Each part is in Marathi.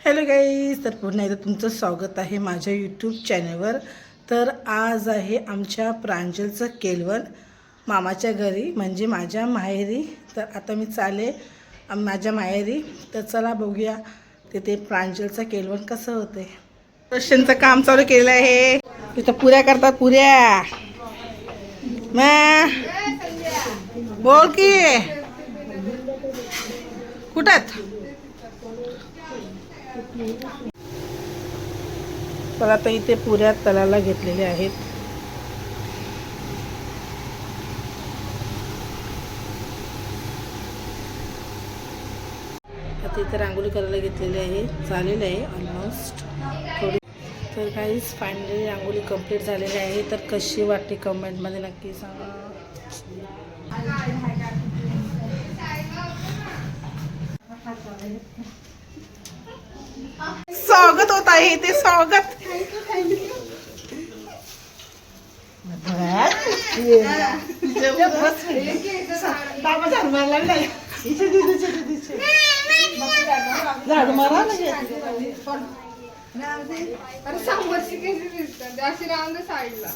हॅलो गाईज तर पुन्हा एकदा तुमचं स्वागत आहे माझ्या यूट्यूब चॅनलवर तर आज आहे आमच्या प्रांजलचं केलवण मामाच्या घरी म्हणजे माझ्या माहेरी. तर आता मी चाले माझ्या माहेरी. तर चला बघूया तिथे प्रांजलचं केलवण कसं होते रशियनचं काम चालू केलं आहे. तिथं पुऱ्या करतात पुऱ्या. मॅ बोल की. कुठं तर आता इथे पुऱ्या तलाला घेतलेल्या आहेत. आता इथे रांगोळी करायला घेतलेली आहे. झालेलं आहे ऑलमोस्ट थोडी तर काहीच फायनली रांगोळी कंप्लीट झालेली आहे. तर कशी वाटते कमेंटमध्ये नक्की सांगा. आहे इथे स्वागत झाड मारा साईडला.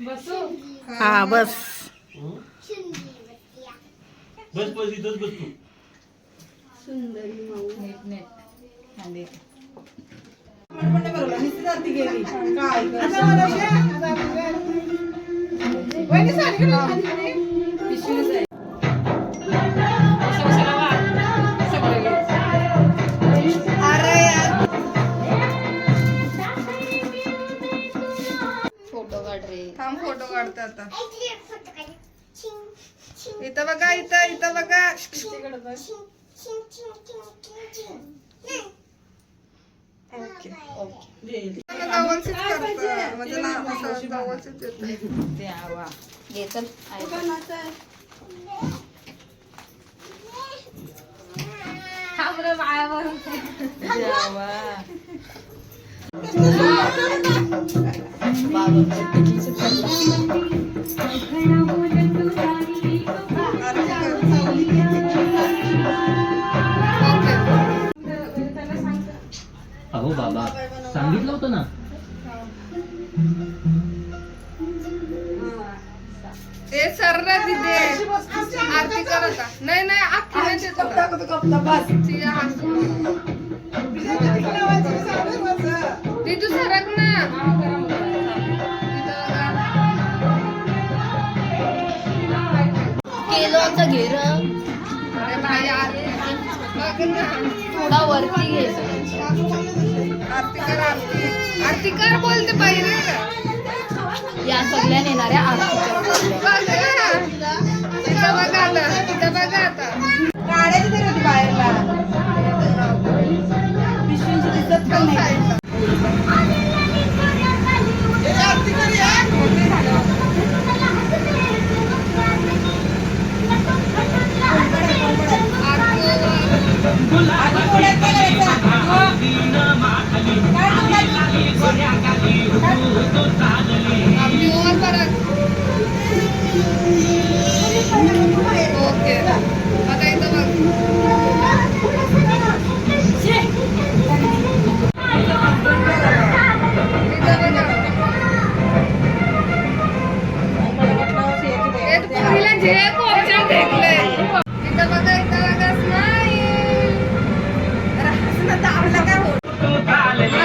बसू. हा बस. बस बस इथंच बस तू. फोटो काढ रे. थांब फोटो काढते आता इथं बघा इथं इथं बघा तिकडं बघ. मला जवळचीच करतं. सांगितलं होतं ना? ए सर रे तिथे आरती कर आता नाही नाही अख्खी नाही देत तुला. तिच्या हातून. दीदू सरक ना आमचा घेर. थोडा वरती घ्यायचं आरती कर आरती आरती कर बोलते पाहिजे या सगळ्या नेणाऱ्या आरतीच्या बोलल्या. बघ ना. तिथं बघा आता तिथं बघा आता चल साईडला. आपली ओव्हर परत ओके आता इथं बघ इथं बघा. ए, तू पुरीला जे कोपच्या फेकलंय. इथं बघा, इथं बघा, smile. अरे हस ना, दाबला काय होत?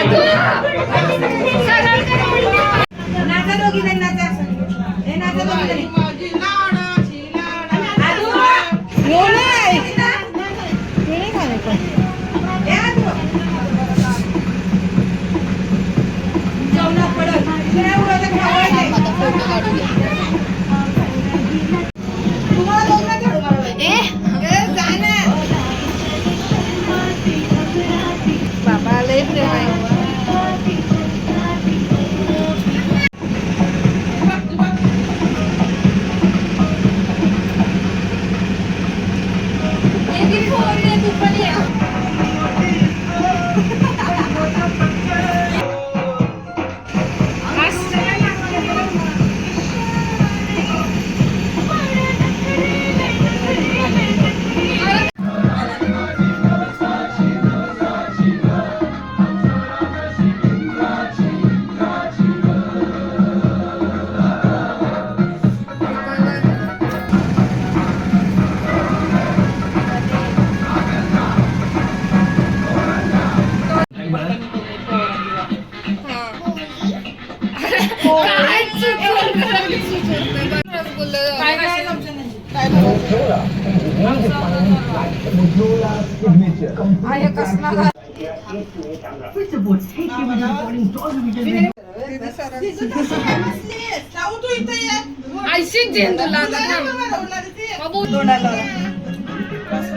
Vai, बाबा लय प्रेम आहे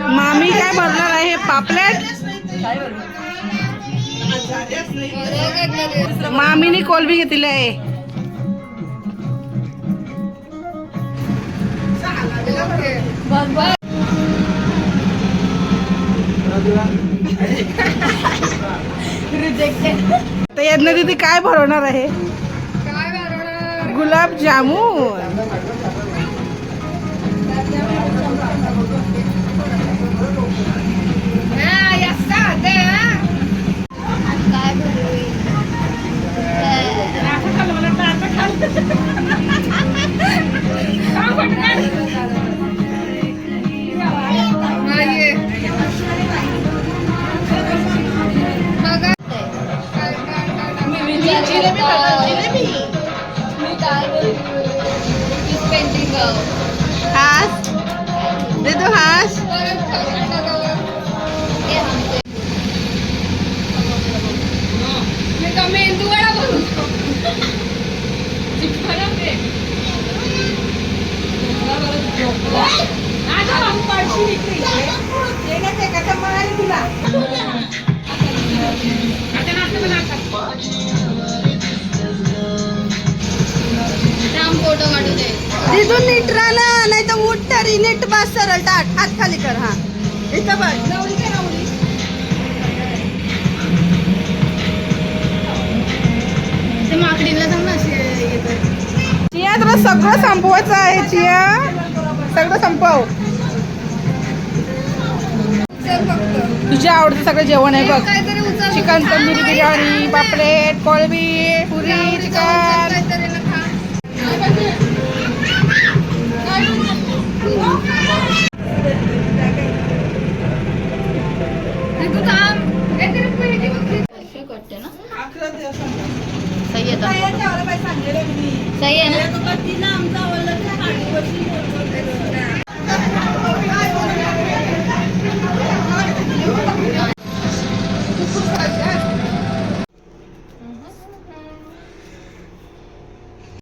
मामी काय भरणार आहे पापलेट? मामीने कोलबी घेतली आहे. तर यांना तिथे काय भरवणार आहे? Gulab jamun. Jalebi, Baba, jalebi. Has? Dito has? May kami, तिथून नीट राहा ना नाही तर उठ तरी नीट बस सरळ टाक हात खाली कर हा इथं बस चिया तुला सगळं संपवायचं आहे चिया सगळं संपव. तुझ्या आवडतं सगळं जेवण आहे बघ. चिकन तंदुरी बिर्याणी. पापलेट कोळंबी पुरी चिकन. सही आहे ना?